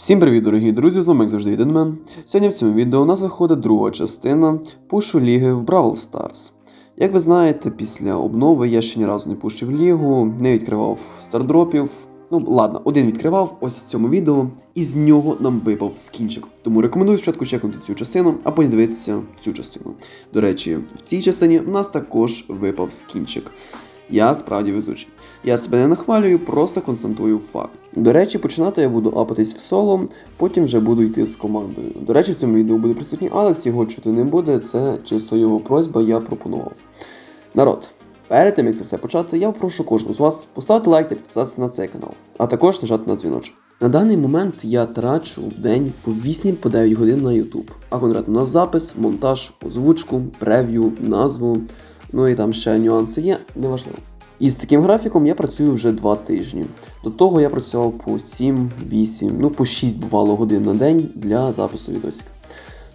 Всім привіт, дорогі друзі! З вами як завжди Єдинмен. Сьогодні в цьому відео у нас виходить друга частина пушу ліги в Бравл Stars. Як ви знаєте, після обнови я ще ні разу не пушив лігу, не відкривав стардропів. Ну, ладно, один відкривав ось в цьому відео, і з нього нам випав скінчик. Тому рекомендую спочатку чекнути цю частину, а потім дивитися цю частину. До речі, в цій частині в нас також випав скінчик. Я справді везучий. Я себе не нахвалюю, просто констатую факт. До речі, починати я буду апатись в соло, потім вже буду йти з командою. До речі, в цьому відео буде присутній Алекс, його чути не буде, це чисто його просьба, я пропонував. Народ, перед тим як це все почати, я прошу кожного з вас поставити лайк та підписатися на цей канал, а також нажати на дзвіночок. На даний момент я трачу в день по 8-9 годин на YouTube, а конкретно на запис, монтаж, озвучку, прев'ю, назву. Ну і там ще нюанси є, неважливо. І з таким графіком я працюю вже 2 тижні. До того я працював по 7, 8, ну по 6 бувало годин на день для запису відосика.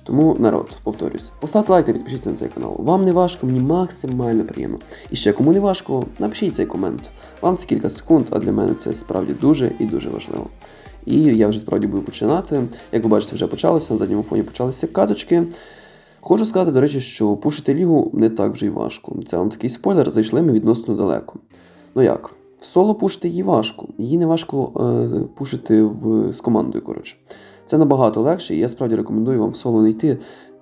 Тому, народ, повторюсь, поставте лайк та підпишіться на цей канал. Вам не важко, мені максимально приємно. І ще кому не важко, напишіть цей комент. Вам це кілька секунд, а для мене це справді дуже і дуже важливо. І я вже справді буду починати. Як ви бачите, вже почалося, на задньому фоні почалися каточки. Хочу сказати, до речі, що пушити лігу не так вже й важко. Це вам такий спойлер, зайшли ми відносно далеко. Ну як? В соло пушити її важко. Її не важко е, пушити в, з командою, коротше. Це набагато легше, і я справді рекомендую вам в соло не йти.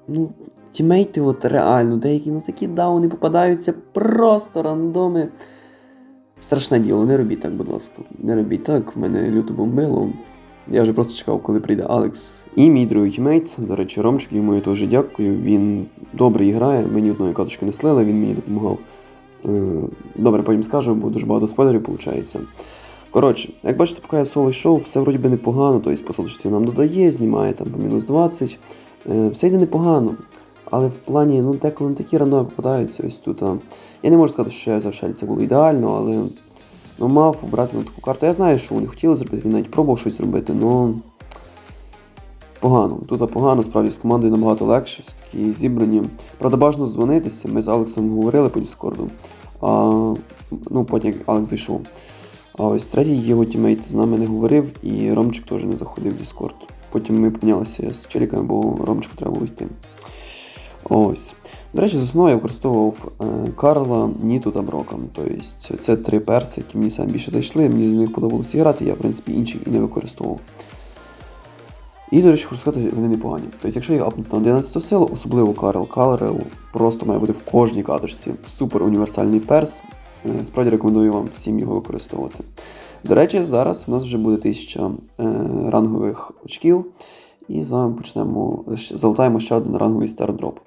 Ну, тімейти, от реально, деякі ну, такі дауни попадаються просто рандоми. Страшне діло, не робіть так, будь ласка. Не робіть так, в мене люто бомбило. Я вже просто чекав, коли прийде Алекс. І мій другий тімейт, до речі, Ромчик, йому я теж дякую. Він добре грає, мені одної каточки не слили, він мені допомагав. Е, Добре, потім скажу, бо дуже багато спойлерів виходить. Коротше, як бачите, поки я соло йшов, все вроді би непогано, тобто посадочці нам додає, знімає там по мінус 20. Е, Все йде непогано. Але в плані, ну деколи не такі рандоми попадаються ось тут. а. Я не можу сказати, що я завжди це було ідеально, але ну, мав обрати на таку карту. Я знаю, що вони хотіли зробити, він навіть пробував щось зробити, але погано. Тут погано, справді з командою набагато легше, все-таки зібрані. Правда, бажано дзвонитися. Ми з Алексом говорили по Діскорду, а, ну потім як Алекс зайшов. А ось третій його тімейт з нами не говорив, і Ромчик теж не заходив в Діскорд. Потім ми помінялися з челіками, бо Ромчику треба було йти. Ось. До речі, з основою я використовував е, Карла, Ніту та Брока. Тобто це три перси, які мені саме більше зайшли, мені з них подобалося грати, я, в принципі, інших і не використовував. І, до речі, хочу сказати, вони непогані. Тобто, якщо їх апнути на 11 силу, особливо Карл Карл просто має бути в кожній каточці. Супер універсальний перс. Е, Справді рекомендую вам всім його використовувати. До речі, зараз в нас вже буде 1000 е, рангових очків. І з вами почнемо, залутаємо ще один ранговий стардроп.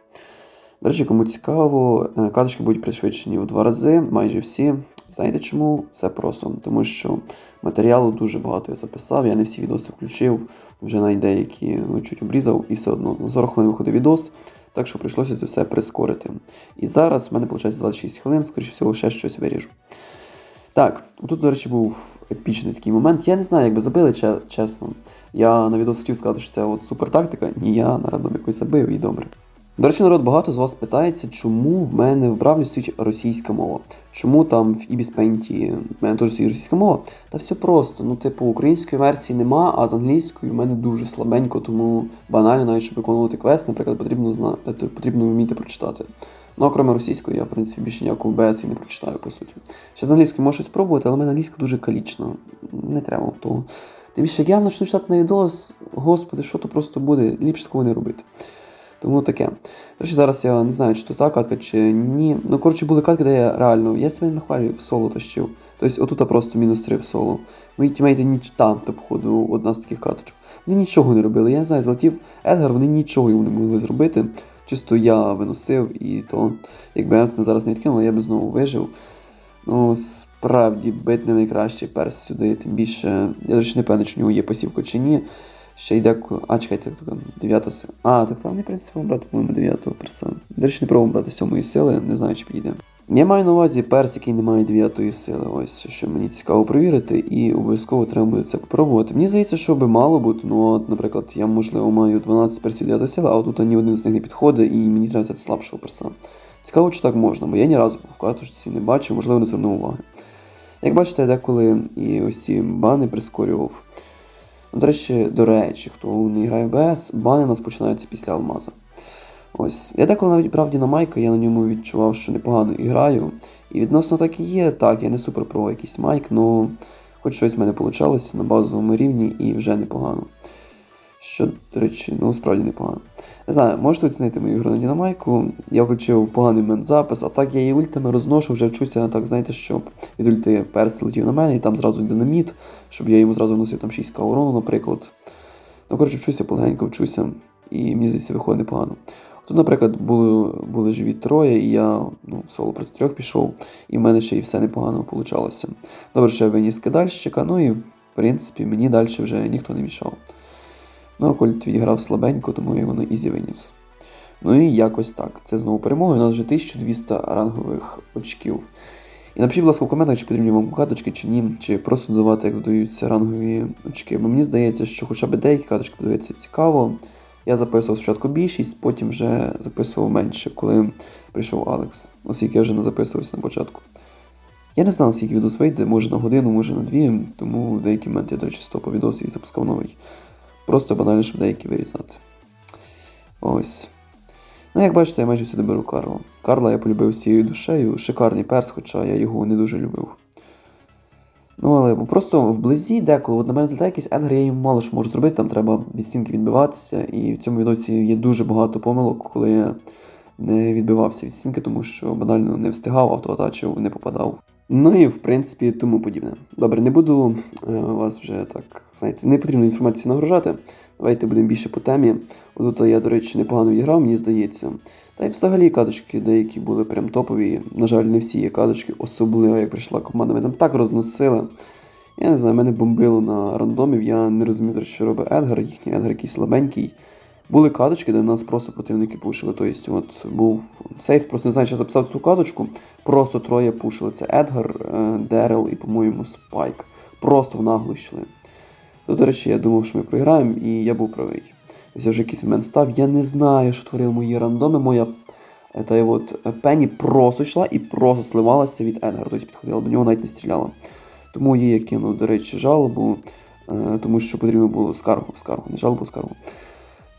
До речі, кому цікаво, е, каточки будуть пришвидшені в два рази, майже всі. Знаєте чому? Все просто. Тому що матеріалу дуже багато я записав, я не всі відоси включив, вже навіть деякі ну, чуть обрізав, і все одно на 40 хвилин виходить відос, так що прийшлося це все прискорити. І зараз в мене виходить 26 хвилин, скоріше всього, ще щось виріжу. Так, тут, до речі, був епічний такий момент. Я не знаю, як би забили, чесно. Я на відео хотів сказати, що це от супер тактика, ні, я на рандом якось забив і добре. До речі, народ, багато з вас питається, чому в мене в Бравлі стоїть російська мова. Чому там в Paint в мене теж стоїть російська мова? Та все просто. Ну, типу, української версії нема, а з англійською в мене дуже слабенько, тому банально, навіть щоб виконувати квест, наприклад, потрібно зна... е, потрібно вміти прочитати. Ну, а крім російської, я, в принципі, більше ніякого БС і не прочитаю, по суті. Ще з англійською можу щось спробувати, але в мене англійська дуже калічна. Не треба того. Тим більше, як я почну читати на відос, господи, що то просто буде, ліпше такого не робити. Тому таке. Речі, зараз я не знаю, чи то та катка, чи ні. Ну, коротше, були катки, де я реально, я себе не нахвалюю, в соло тащив. Тобто, отут просто мінус 3 в соло. Мої тімейти ніч там, то, походу, одна з таких каточок. Вони нічого не робили. Я не знаю, злетів Едгар, вони нічого йому не могли зробити. Чисто я виносив, і то, якби Емс мене зараз не відкинули, я би знову вижив. Ну, справді, бит не найкращий перс сюди, тим більше. Я речі, не певний, чи в нього є посівка чи ні. Ще йде. А, чекайте, так, дев'ята сила. А, так там не принципі брати, по-моєму, дев'ятого перса. До речі, не пробував брати сьомої сили, не знаю, чи підійде. Я маю на увазі перс, який не має дев'ятої сили. Ось що мені цікаво перевірити, і обов'язково треба буде це попробувати. Мені здається, що би мало бути. Ну, от, наприклад, я, можливо, маю 12 персів дев'ятої сили, а тут ні один з них не підходить, і мені треба взяти слабшого перса. Цікаво, чи так можна, бо я ні разу в катушці не бачив, можливо, не звернув уваги. Як бачите, я деколи і ось ці бани прискорював. До речі, до речі, хто не грає в БС, бани у нас починаються після алмаза. Ось. Я деколи навіть брав Дінамайка, я на ньому відчував, що непогано і граю. І відносно так і є. Так, я не супер про якийсь майк, але хоч щось в мене вийшло на базовому рівні і вже непогано. Що, до речі, ну справді непогано. Не знаю, можете оцінити мою гру на Дінамайку. Я включив поганий момент запис, а так я її ультами розношу, вже вчуся так, знаєте, щоб від ульти перс летів на мене і там зразу динаміт, щоб я йому зразу вносив там 6к урону, наприклад. Ну, коротше, вчуся, полегенько вчуся, і мені здається, виходить непогано. Тут, наприклад, були, були живі троє, і я ну, соло проти трьох пішов, і в мене ще й все непогано вийшло. Добре, що я виніс кидальщика, ну і в принципі мені далі вже ніхто не мішав. Ну, а Кольт відіграв слабенько, тому я воно ізі виніс. Ну і якось так. Це знову перемога. У нас вже 1200 рангових очків. І напишіть, будь ласка, в коментах, чи потрібні вам каточки, чи ні, чи просто додавати, як додаються рангові очки. Бо мені здається, що хоча б деякі каточки подивитися цікаво. Я записував спочатку більшість, потім вже записував менше, коли прийшов Алекс, оскільки я вже не записувався на початку. Я не знав, скільки відос вийде, може на годину, може на дві, тому в деякий момент я, до речі, стопав відос і запускав новий. Просто банально, щоб деякі вирізати. Ось. Ну, як бачите, я майже всюди беру Карла. Карла я полюбив всією душею, шикарний перс, хоча я його не дуже любив. Ну, але просто вблизі деколи, от на мене злітає якийсь Едгар, я їм мало що можу зробити, там треба від стінки відбиватися, і в цьому відосі є дуже багато помилок, коли я не відбивався від стінки, тому що банально не встигав, автоатачив, не попадав. Ну і в принципі тому подібне. Добре, не буду е, вас вже так, знаєте, не потрібну інформацію нагружати. Давайте будемо більше по темі. Отут я, до речі, непогано відіграв, мені здається. Та й взагалі кадочки деякі були прям топові. На жаль, не всі є кадочки, особливо як прийшла команда, ми там так розносили. Я не знаю, мене бомбило на рандомів, я не розумів, що робить Едгар, їхній Едгар якийсь слабенький. Були каточки, де нас просто противники пушили. Тобто, от був сейф, просто не знаю, я записав цю каточку. Просто троє пушили. Це Едгар, е, Дерел і, по-моєму, Спайк. Просто в наглу йшли. То, до речі, я думав, що ми програємо, і я був правий. Тобто я вже якийсь момент став. Я не знаю, що творили мої рандоми. Моя е, та от е, Пенні просто йшла і просто сливалася від Едгара. Тобто підходила до нього, навіть не стріляла. Тому їй я кинув, до речі, жалобу, тому що потрібно було скаргу, скаргу, не жалобу, скаргу.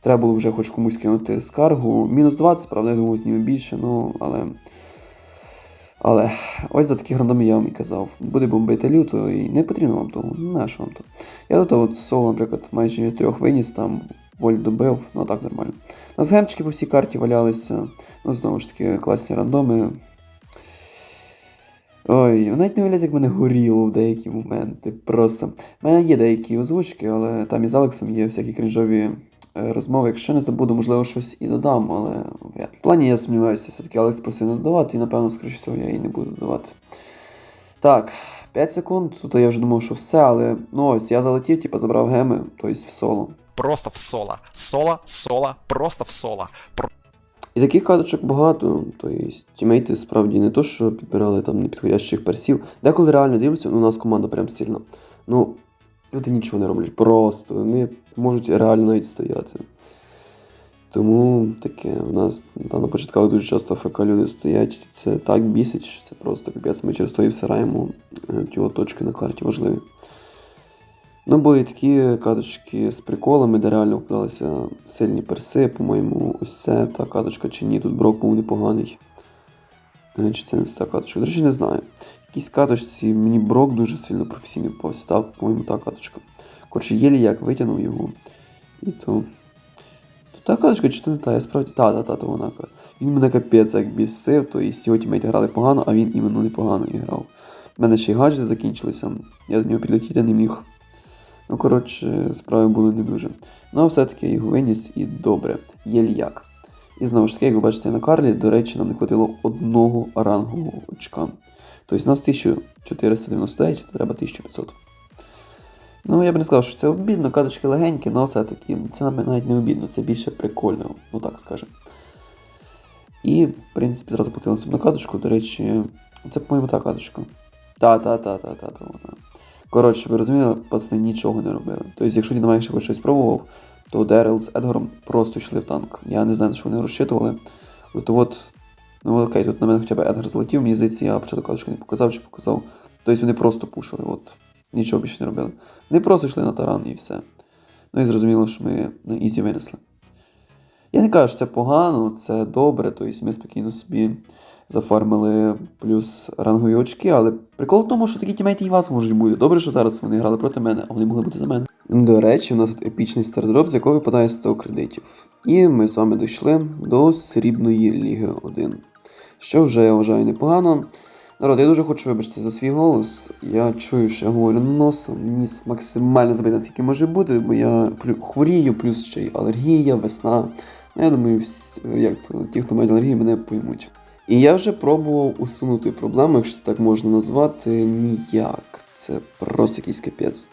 Треба було вже хоч комусь кинути скаргу. Мінус 20, правда, я думаю, знімемо більше, ну, але. Але ось за такі рандоми я вам і казав. Буде бомбити люто і не потрібно вам того. На що вам то? Я тут от соло, наприклад, майже трьох виніс, там воль добив, ну так нормально. У нас гемчики по всій карті валялися. Ну, знову ж таки, класні рандоми. Ой, навіть не виглядає, як мене горіло в деякі моменти. Просто. У мене є деякі озвучки, але там із Алексом є всякі крінжові розмови. Якщо не забуду, можливо, щось і додам, але вряд ли. В плані я сумніваюся, все-таки Алекс просив не додавати, і напевно, скоріше всього, я її не буду додавати. Так, 5 секунд. Тут я вже думав, що все, але ну ось я залетів, типу, забрав геми, тобто в соло. Просто в соло. Соло, соло, просто в соло. І таких карточок багато, тобто тімейти справді не то, що підбирали там непідходящих персів. Деколи реально дивляться, ну, у нас команда прям сильна. Ну, люди нічого не роблять, просто вони можуть реально навіть стояти. Тому таке в нас там на початках дуже часто ФК люди стоять. Це так бісить, що це просто капець. Ми через то і всираємо ті точки на карті важливі. Ну, були і такі каточки з приколами, де реально вкладалися сильні перси, по-моєму, ось це та каточка чи ні. Тут брок був непоганий. Е, Чи це не та каточка? До речі, не знаю. Якійсь каточці мені брок дуже сильно професійно постав, по-моєму, та каточка. Коротше, єлі як витягнув його. І то. Та каточка, чи то не та, я справді. Та, та, та, то вона. Він мене капець як бісив, то і його тімейти грали погано, а він іменно непогано і грав. У мене ще й гаджети закінчилися, я до нього підлетіти не міг. Ну, коротше, справи були не дуже. Ну, а все-таки його виніс і добре, єль-як. І знову ж таки, як ви бачите на Карлі, до речі, нам не хватило одного рангового очка. Тобто у нас 1499, треба 1500. Ну, я б не сказав, що це обідно, каточки легенькі, але все-таки це навіть не обідно, це більше прикольно, ну так скажемо. І, в принципі, зразу платили наступну каточку, до речі, це, по-моєму, та каточка. Та-та-та-та-та, вона. Коротше, ви розуміли, пацани нічого не робили. Тобто, якщо Дінамайк ще хоч щось пробував, то Дерел з Едгаром просто йшли в танк. Я не знаю, на що вони розчитували. От от, ну окей, тут на мене хоча б Едгар злетів, мені здається, я початку не показав чи показав. Тобто вони просто пушили. От. Нічого більше не робили. Вони просто йшли на таран і все. Ну і зрозуміло, що ми на ізі винесли. Я не кажу, що це погано, це добре, тобто ми спокійно собі зафармили плюс рангові очки, але прикол в тому, що такі тімейти і вас можуть бути. Добре, що зараз вони грали проти мене, а вони могли бути за мене. До речі, у нас тут епічний стардроп, з якого випадає 100 кредитів. І ми з вами дійшли до срібної ліги 1. Що вже я вважаю непогано. Народ, я дуже хочу вибачитися за свій голос. Я чую, що я говорю носом, ніс максимально забитий, наскільки може бути, бо я хворію, плюс ще й алергія, весна. Я думаю, всі, як то, ті, хто мають алергію, мене поймуть. І я вже пробував усунути проблему, якщо це так можна назвати, ніяк. Це просто якийсь капець.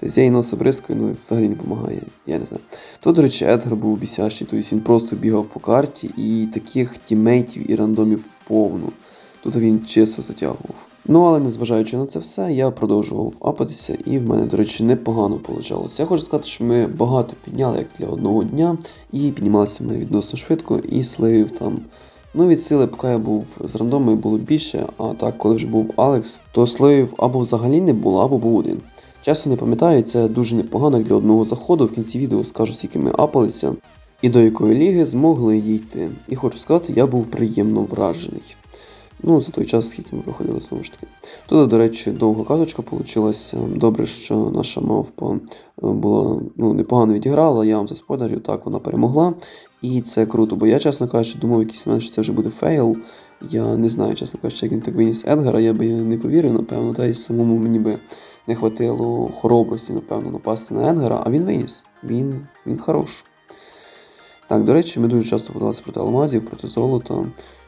Тобто я і носа бризкою, ну взагалі не допомагає, я не знаю. То, до речі, Едгар був бісящий, тобто він просто бігав по карті і таких тімейтів і рандомів повну. Тут він чисто затягував. Ну, але незважаючи на це все, я продовжував апатися, і в мене, до речі, непогано вийшло. Я хочу сказати, що ми багато підняли як для одного дня, і піднімалися ми відносно швидко, і сливів там. Ну, від сили, поки я був з рандомою, було більше, а так, коли вже був Алекс, то сливів або взагалі не було, або був один. Чесно не пам'ятаю, це дуже непогано для одного заходу. В кінці відео скажу, скільки ми апалися і до якої ліги змогли дійти. І хочу сказати, я був приємно вражений. Ну, за той час, скільки ми проходили знову ж таки. Тут, до речі, довга казочка вийшла. Добре, що наша мавпа е, була ну, непогано відіграла, я вам заспойлерю, так вона перемогла. І це круто, бо я, чесно кажучи, думав якийсь момент, що це вже буде фейл. Я не знаю, чесно кажучи, як він так виніс Едгара, я би не повірив, напевно, та й самому мені би не хватило хоробрості, напевно, напасти на Едгара, а він виніс. Він, він хорош. Так, до речі, ми дуже часто подалися проти алмазів, проти золота,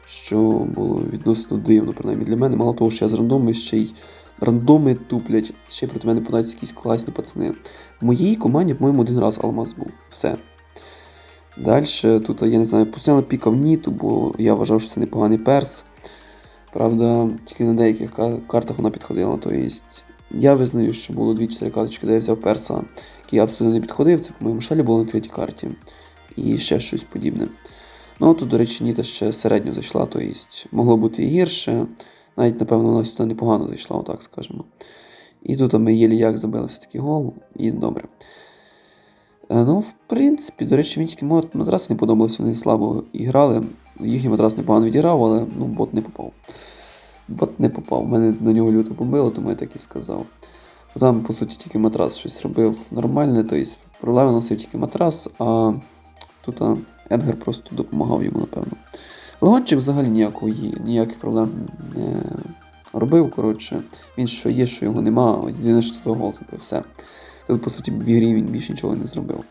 що було відносно дивно, принаймні для мене. Мало того, що я з рандоми ще й рандоми туплять, ще проти мене подаються якісь класні пацани. В моїй команді, по-моєму, один раз алмаз був. Все. Далі тут, я не знаю, постійно пікав Ніту, бо я вважав, що це непоганий перс. Правда, тільки на деяких картах вона підходила. Тобто, я визнаю, що було 2-4 карточки, де я взяв перса, який абсолютно не підходив. Це, по-моєму, шалі було на третій карті. І ще щось подібне. Ну, тут, до речі, Ніта ще середньо зайшла, тобто могло бути і гірше. Навіть, напевно, вона сюди непогано зайшла, отак скажемо. І тут ми єлі як забили все-таки гол, і добре. Е, Ну, в принципі, до речі, мені тільки матраси не подобалися, вони слабо грали. Їхній матрас непогано відіграв, але ну, бот не попав. Бот не попав. Мене на нього люто побило, тому я так і сказав. Бо Там, по суті, тільки матрас щось робив нормальне, тобто проблеми носив тільки матрас, а тут Едгар просто допомагав йому, напевно. Лагончик взагалі ніякої, ніяких проблем не робив. Коротше, він що є, що його нема. Єдине, що це гол забив, все. Тут, по суті, в ігрі він більше нічого не зробив.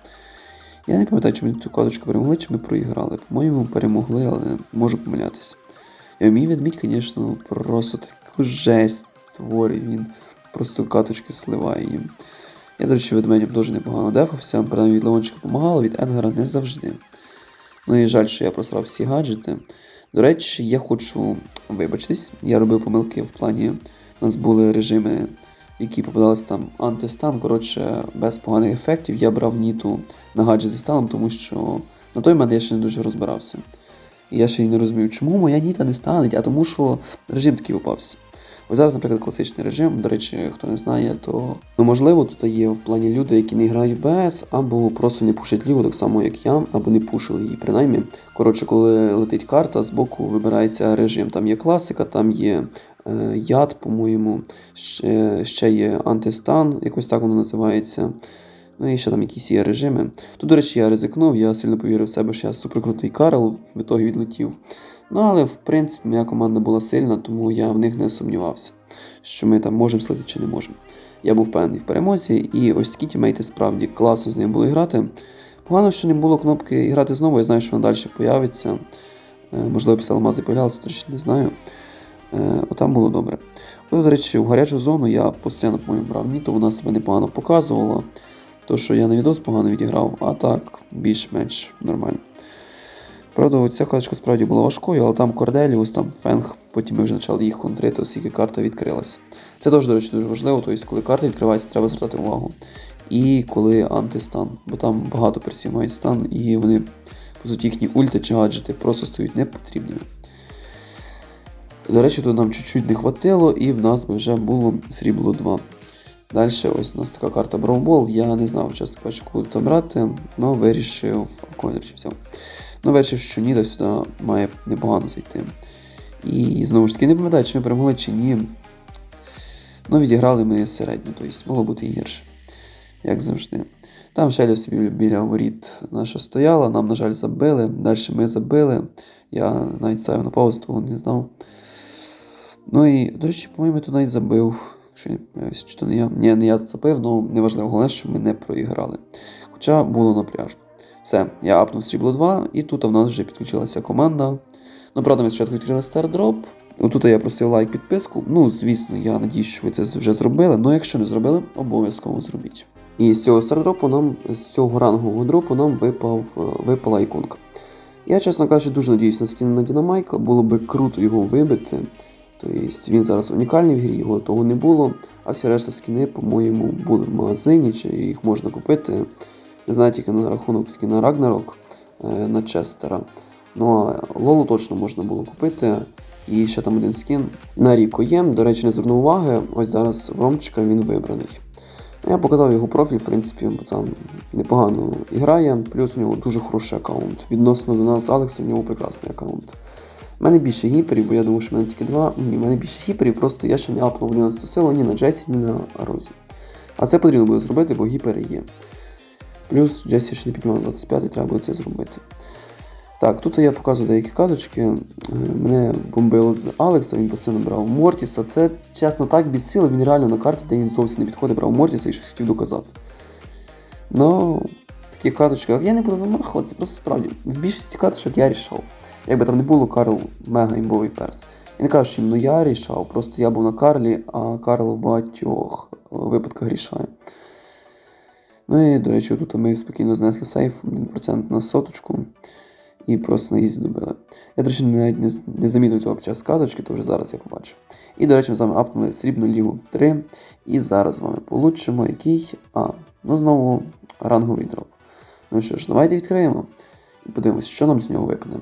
Я не пам'ятаю, чи ми цю каточку перемогли, чи ми проіграли. По-моєму, перемогли, але можу помилятися. І мій ведмідь, звісно, просто таку жесть творить. Він просто каточки сливає їм. Я, до речі, ведмедям дуже непогано дефався, принаймні від Леончика допомагало, від Едгара не завжди. Ну і жаль, що я просрав всі гаджети. До речі, я хочу вибачитись. Я робив помилки в плані. У нас були режими, які попадалися там антистан. Коротше, без поганих ефектів. Я брав ніту на гаджет зі станом, тому що на той момент я ще не дуже розбирався. І я ще й не розумів, чому моя ніта не станеть, а тому що режим такий попався. Ось зараз, наприклад, класичний режим. До речі, хто не знає, то ну можливо тут є в плані люди, які не грають в БС, або просто не пушать ліву, так само як я, або не пушили її. Принаймні, коротше, коли летить карта, збоку вибирається режим. Там є класика, там є е, яд, по-моєму, ще, ще є антистан, якось так воно називається. Ну і ще там якісь є режими. Тут, до речі, я ризикнув, я сильно повірив в себе, що я суперкрутий Карл, в ітогі відлетів. Ну, але в принципі моя команда була сильна, тому я в них не сумнівався, що ми там можемо слити чи не можемо. Я був впевнений в перемозі, і ось такі тімейти справді класно з ними були грати. Погано, що не було кнопки грати знову, я знаю, що вона далі появиться. Е, Можливо, після алмази появлялися, точно не знаю. Е, Отам було добре. Ну, до речі, в гарячу зону я постійно, по-моєму, брав ні, то вона себе непогано показувала. То, що я на відос погано відіграв, а так більш-менш нормально. Правда, ця карточка справді була важкою, але там Корделіус, там Фенг, потім ми вже почали їх контрити, оскільки карта відкрилася. Це теж, до речі, дуже важливо, тобто, коли карта відкривається, треба звертати увагу. І коли антистан, бо там багато персів мають стан, і вони, по суті, їхні ульти чи гаджети просто стають непотрібними. До речі, тут нам чуть-чуть не хватило, і в нас вже було срібло 2. Далі ось у нас така карта Бравбол. Я не знав, чесно кажучи, куди тут брати, але вирішив, я взяв. Ну, вирішив, що Ніда сюди має непогано зайти. І знову ж таки, не пам'ятаю, чи ми перемогли, чи ні. Ну, відіграли ми середньо, тобто могло бути і гірше, як завжди. Там Шеля собі біля воріт наша стояла, нам, на жаль, забили. Далі ми забили. Я навіть ставив на паузу, того не знав. Ну і, до речі, по-моєму, тут навіть забив. Якщо не помиляюся, чи то не я. Ні, не я забив, ну неважливо, головне, що ми не проіграли. Хоча було напряжно. Все, я апнув срібло 2, і тут в нас вже підключилася команда. Ну, правда, ми спочатку відкрили стардроп. Тут я просив лайк, підписку. Ну, звісно, я надіюсь, що ви це вже зробили. але якщо не зробили, обов'язково зробіть. І з цього стардропу нам, з цього рангового дропу нам випав, е, випала іконка. Я, чесно кажучи, дуже надіюсь на скін на Дінамайка, було би круто його вибити. Тобто він зараз унікальний в грі, його того не було. А всі решта скіни, по-моєму, були в магазині, чи їх можна купити. Не знаю тільки на рахунок скіна Рагнарок е, на Честера. Ну а Лолу точно можна було купити. І ще там один скін на Ріко є. До речі, не звернув уваги. Ось зараз в Ромчика він вибраний. Я показав його профіль, в принципі, пацан непогано грає, плюс у нього дуже хороший аккаунт. Відносно до нас Алекса, у нього прекрасний аккаунт. У мене більше гіперів, бо я думав, що в мене тільки два. Ні, в мене більше гіперів, просто я ще не апнув 11 силу ні на Джесі, ні на Розі. А це потрібно буде зробити, бо гіпери є. Плюс Джесі ще не піднімав 25 треба буде це зробити. Так, тут я показую деякі каточки. Е, Мене бомбило з Алекса, він постійно брав Мортіса. Це, чесно, так без сили, він реально на карті, де він зовсім не підходить, брав Мортіса і щось хотів доказати. Ну, такі каточки, як я не буду вимахуватися, просто справді. В більшості каточок я рішав. Якби там не було, Карл мега імбовий перс. Я не кажу, що іменно я рішав, просто я був на Карлі, а Карл в багатьох випадках рішає. Ну і, до речі, тут ми спокійно знесли сейф 1% на соточку і просто на ізі добили. Я, до речі, навіть не, не замітив цього під час каточки, то вже зараз я побачу. І, до речі, ми з вами апнули срібну лігу 3. І зараз з вами получимо який. А, ну знову ранговий дроп. Ну що ж, давайте відкриємо і подивимось, що нам з нього випаде.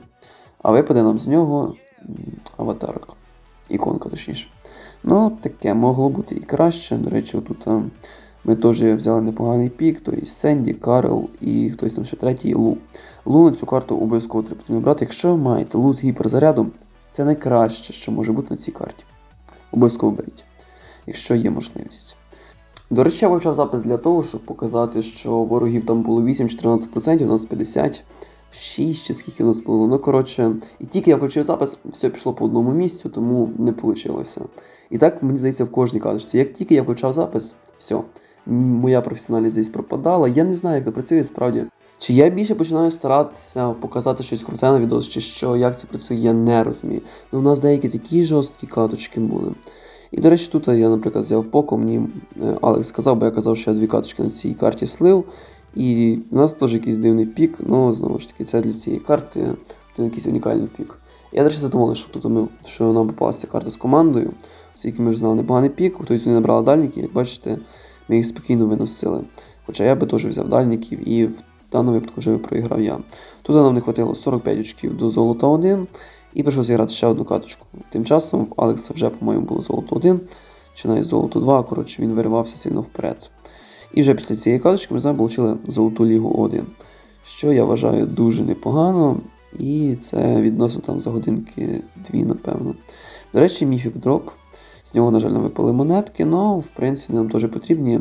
А випаде нам з нього аватарка. Іконка, точніше. Ну, таке могло бути і краще. До речі, тут а, ми теж взяли непоганий пік, то є Сенді, Карл і хтось там ще третій Лу. Лу на цю карту обов'язково треба потрібно брати. Якщо ви маєте лу з гіперзарядом, це найкраще, що може бути на цій карті. Обов'язково беріть, якщо є можливість. До речі, я вивчав запис для того, щоб показати, що ворогів там було 8-14%, у нас 50. 6 чи скільки у нас було. Ну, коротше, і тільки я включив запис, все пішло по одному місцю, тому не вийшло. І так, мені здається, в кожній карточці. Як тільки я включав запис, все, моя професіоналість десь пропадала. Я не знаю, як це працює справді. Чи я більше починаю старатися показати щось круте на відео, чи що, як це працює, я не розумію. Ну, у нас деякі такі жорсткі каточки були. І, до речі, тут я, наприклад, взяв поко, мені е, Алекс сказав, бо я казав, що я дві каточки на цій карті слив. І у нас теж якийсь дивний пік, ну знову ж таки, це для цієї карти то якийсь унікальний пік. Я, до речі, задоволений, що тут ми, що нам попалася карта з командою, оскільки ми вже знали непоганий пік, тобто вони набрали дальники, як бачите, ми їх спокійно виносили. Хоча я би теж взяв дальників і в даному випадку вже проіграв я. Тут нам не хватило 45 очків до золота 1 і прийшлося зіграти ще одну каточку. Тим часом в Алекса вже, по-моєму, було золото 1, чи навіть золото 2, коротше, він виривався сильно вперед. І вже після цієї каточки ми з вами отримали Золоту Лігу 1, що я вважаю дуже непогано. І це відносно там за годинки дві, напевно. До речі, міфік дроп. Нього, на жаль, не випали монетки, але в принципі нам теж потрібні.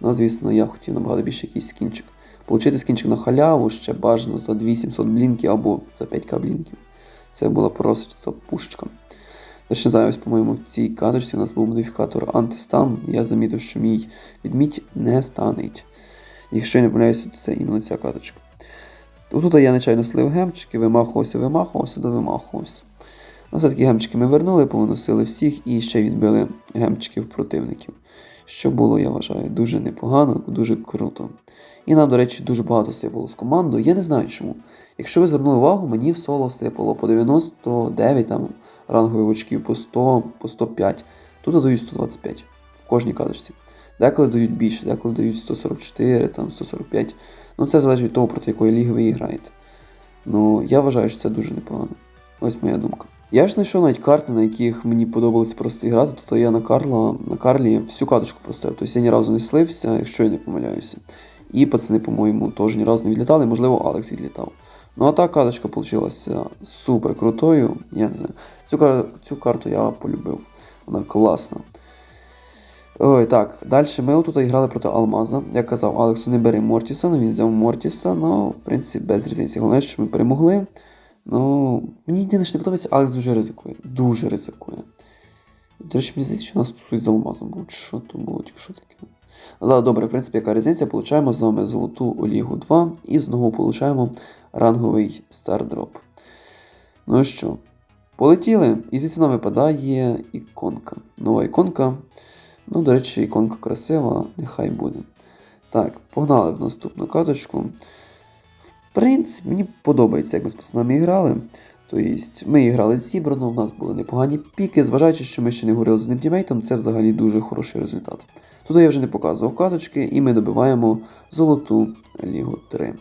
Ну, звісно, я хотів набагато більше якийсь скінчик. Получити скінчик на халяву ще бажано за 2700 блінків або за 5к блінків. Це була просто пушечка. Точно ось, по-моєму, в цій карточці у нас був модифікатор антистан. Я замітив, що мій відмідь не станеть. Якщо я не помиляюся, то це іменно ця карточка. Тут я нечайно слив гемчики, вимахувався, вимахувався, до вимахувався. Ну, все-таки гемчики ми вернули, повиносили всіх і ще відбили гемчиків противників. Що було, я вважаю, дуже непогано, дуже круто. І нам, до речі, дуже багато сипало з командою. Я не знаю чому. Якщо ви звернули увагу, мені в соло сипало по 99 там, рангових очків, по 100, по 105. Тут дають 125 в кожній карточці. Деколи дають більше, деколи дають 144, там 145. Ну це залежить від того, проти якої ліги ви граєте. Ну, я вважаю, що це дуже непогано. Ось моя думка. Я ж знайшов навіть карти, на яких мені подобалося просто грати. Тут я на Карла, на Карлі всю каточку простояв. Тобто я ні разу не слився, якщо я не помиляюся. І пацани, по-моєму, теж ні разу не відлітали, можливо, Алекс відлітав. Ну а та каточка вийшла супер крутою. Я не знаю. Цю, цю карту я полюбив. Вона класна. Ой, так, далі ми отут грали проти Алмаза. Я казав, Алексу не бери Мортіса, ну він взяв Мортіса, ну, в принципі, без різниці. Головне, що ми перемогли. Ну, мені єдине, що не подобається, Алекс дуже ризикує. Дуже ризикує. До речі, мені здається, що нас тут з алмазом був. Що то було, що таке? Але добре, в принципі, яка різниця? Получаємо з вами золоту Олігу 2 і знову получаємо ранговий стардроп. Ну що? Полетіли, і звідси нам випадає іконка. Нова іконка. Ну, до речі, іконка красива, нехай буде. Так, погнали в наступну каточку. Принципі, мені подобається, як ми з пацанами грали. Тобто, ми грали зібрано, в нас були непогані піки, зважаючи, що ми ще не говорили з одним тімейтом, це взагалі дуже хороший результат. Тут я вже не показував каточки, і ми добиваємо золоту Лігу 3.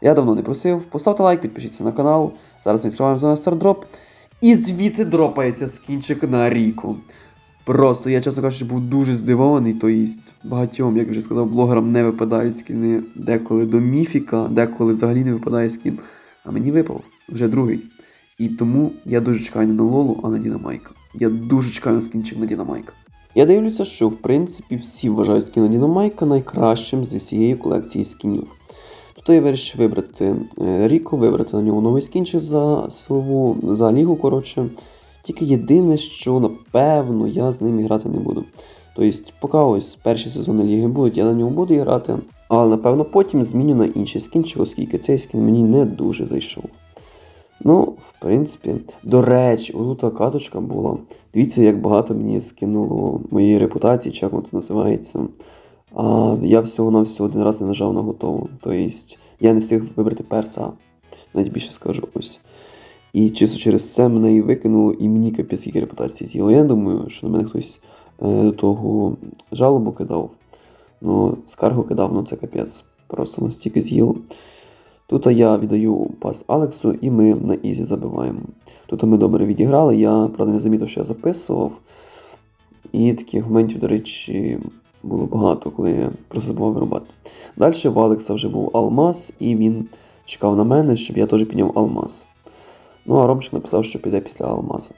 Я давно не просив, поставте лайк, підпишіться на канал. Зараз відкриваємо з вами стардроп. І звідси дропається скінчик на ріку. Просто я, чесно кажучи, був дуже здивований, то єсть багатьом, як вже сказав, блогерам не випадають скіни деколи до міфіка, деколи взагалі не випадає скін. А мені випав вже другий. І тому я дуже чекаю не на Лолу, а на Дінамайка. Я дуже чекаю на скінчик на Дінамайка. Я дивлюся, що в принципі всі вважають скін на Дінамайка найкращим зі всієї колекції скінів. Тут я вирішив вибрати е, Ріку, вибрати на нього новий скінчик за силову, за лігу, коротше. Тільки єдине, що напевно я з ним грати не буду. Тобто, поки ось перші сезони ліги будуть, я на нього буду грати. Але напевно потім зміню на інший скінчик, оскільки цей скін мені не дуже зайшов. Ну, в принципі, до речі, отут каточка була. Дивіться, як багато мені скинуло моєї репутації, чи як воно називається. А я всього на всього один раз не нажав на готову. Тобто я не встиг вибрати перса. Навіть більше скажу ось. І чисто через це мене і викинуло, і мені капець скільки репутації з'їло. Я думаю, що на мене хтось е, до того жалобу кидав. Ну, скаргу кидав, ну це капець. Просто настільки з'їло. Тут я віддаю пас Алексу, і ми на Ізі забиваємо. Тут ми добре відіграли, я правда не замітив, що я записував. І таких моментів, до речі, було багато, коли я просто забував вирубати. Далі в Алекса вже був Алмаз, і він чекав на мене, щоб я теж підняв Алмаз. Ну, а Ромчик написав, що піде після Алмаза.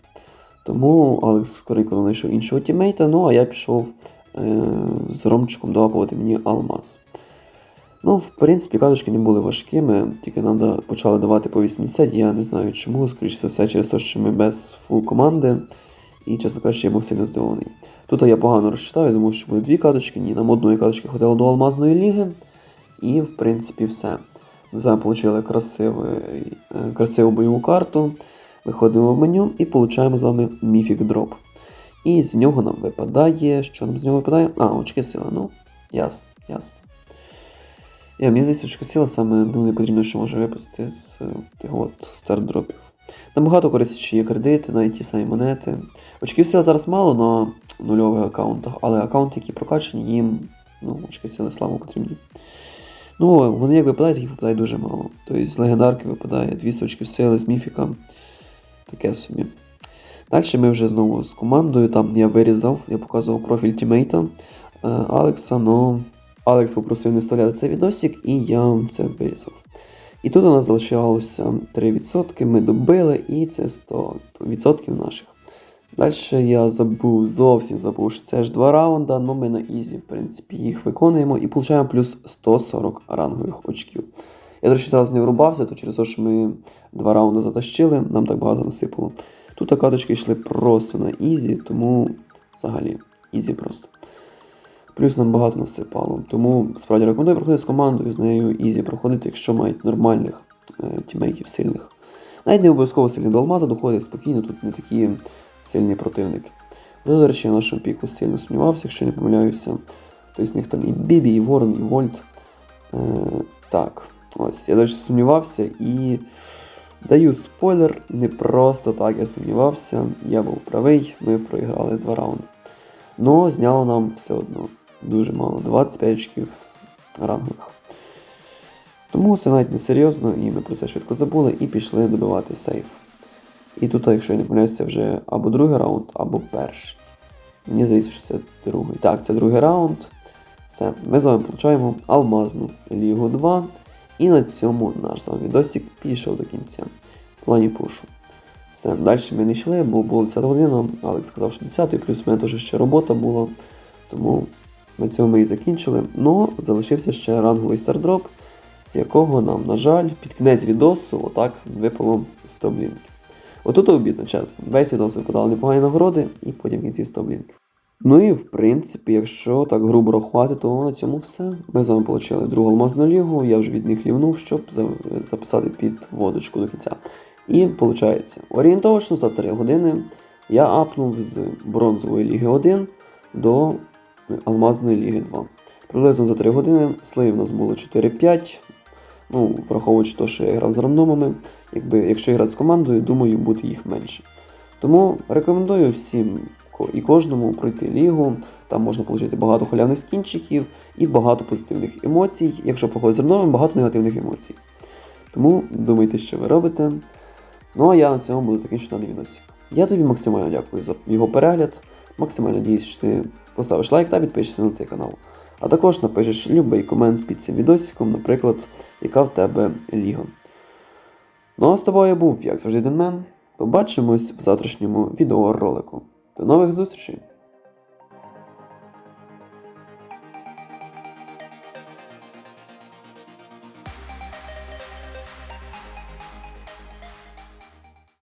Тому Алекс скоренько знайшов іншого тімейта, ну а я пішов е- з Ромчиком долапувати мені Алмаз. Ну, в принципі, каточки не були важкими, тільки нам почали давати по 80, я не знаю чому, скоріше за все, через те, що ми без фул команди. І, чесно кажучи, я був сильно здивований. Тут я погано розчитав, я думав, що буде дві каточки, ні, нам одної каточки ходило до Алмазної ліги. І, в принципі, все. Ми з вами отримали е, красиву бойову карту. Виходимо в меню і получаємо з вами Mythic Drop. І з нього нам випадає. Що нам з нього випадає? А, очки сили. Ну, ясно, ясно. Я, мені здається, очки сила саме ну, не потрібно, що може випасти з тих от стардропів. Набагато користіші є кредити, навіть ті самі монети. Очків сили зараз мало на нульових аккаунтах, але аккаунти, які прокачані, їм ну, очки сили славу потрібні. Ну, вони як випадають, їх випадає дуже мало. Тобто з легендарки випадає 200 очків сили, з міфіка. Таке собі. Далі ми вже знову з командою. Там я вирізав, я показував профіль тімейта е, Алекса, но Алекс попросив не вставляти цей відосик, і я це вирізав. І тут у нас залишалося 3%, ми добили, і це 100% наших. Далі я забув, зовсім забув, що це ж два раунда, але ми на ізі, в принципі, їх виконуємо і получаємо плюс 140 рангових очків. Я, до речі, зразу не врубався, то через те, що ми два раунди затащили, нам так багато насипало. Тут каточки йшли просто на ізі, тому взагалі ізі просто. Плюс нам багато насипало. Тому справді рекомендую проходити з командою, з нею ізі проходити, якщо мають нормальних е, тімейтів сильних. Навіть не обов'язково сильні до алмаза доходить спокійно, тут не такі сильні противники. Вже, до речі, я на нашому піку сильно сумнівався, якщо не помиляюся. Тобто в них там і Бібі, і Ворон, і Вольт. Е, так, ось. Я, до сумнівався і даю спойлер, не просто так я сумнівався. Я був правий, ми проіграли два раунди. Но зняло нам все одно дуже мало 25 очків з рангових. Тому це навіть не серйозно, і ми про це швидко забули і пішли добивати сейф. І тут, якщо я не помиляюсь, це вже або другий раунд, або перший. Мені здається, що це другий. Так, це другий раунд. Все, ми з вами получаємо алмазну лігу 2. І на цьому наш з вами відосик пішов до кінця. В плані пушу. Все, далі ми не йшли, бо було 10 година. Алекс сказав, що 10, плюс в мене теж ще робота була. Тому на цьому ми і закінчили. Ну, залишився ще ранговий стардроп, з якого нам, на жаль, під кінець відосу отак випало 100 блінків. Отут обідно, чесно. Весь відос випадали непогані нагороди, і потім кінці 100 блінків. Ну і в принципі, якщо так грубо рахувати, то на цьому все. Ми з вами отримали другу алмазну лігу, я вже від них лівнув, щоб записати під водочку до кінця. І виходить, орієнтовно за 3 години я апнув з бронзової ліги 1 до алмазної ліги 2. Приблизно за 3 години слоїв у нас було 4-5. Ну, враховуючи те, що я грав з рандомами, якби, якщо грати з командою, думаю, буде їх менше. Тому рекомендую всім і кожному пройти лігу. Там можна отримати багато халявних скінчиків і багато позитивних емоцій. Якщо проходить з рандомами, багато негативних емоцій. Тому думайте, що ви робите. Ну а я на цьому буду закінчити даний відосик. Я тобі максимально дякую за його перегляд. Максимально надіюсь, що ти поставиш лайк та підпишешся на цей канал. А також напишеш любий комент під цим відосиком, наприклад, яка в тебе ліга. Ну а з тобою був, як завжди, Денмен. Побачимось в завтрашньому відеоролику. До нових зустрічей!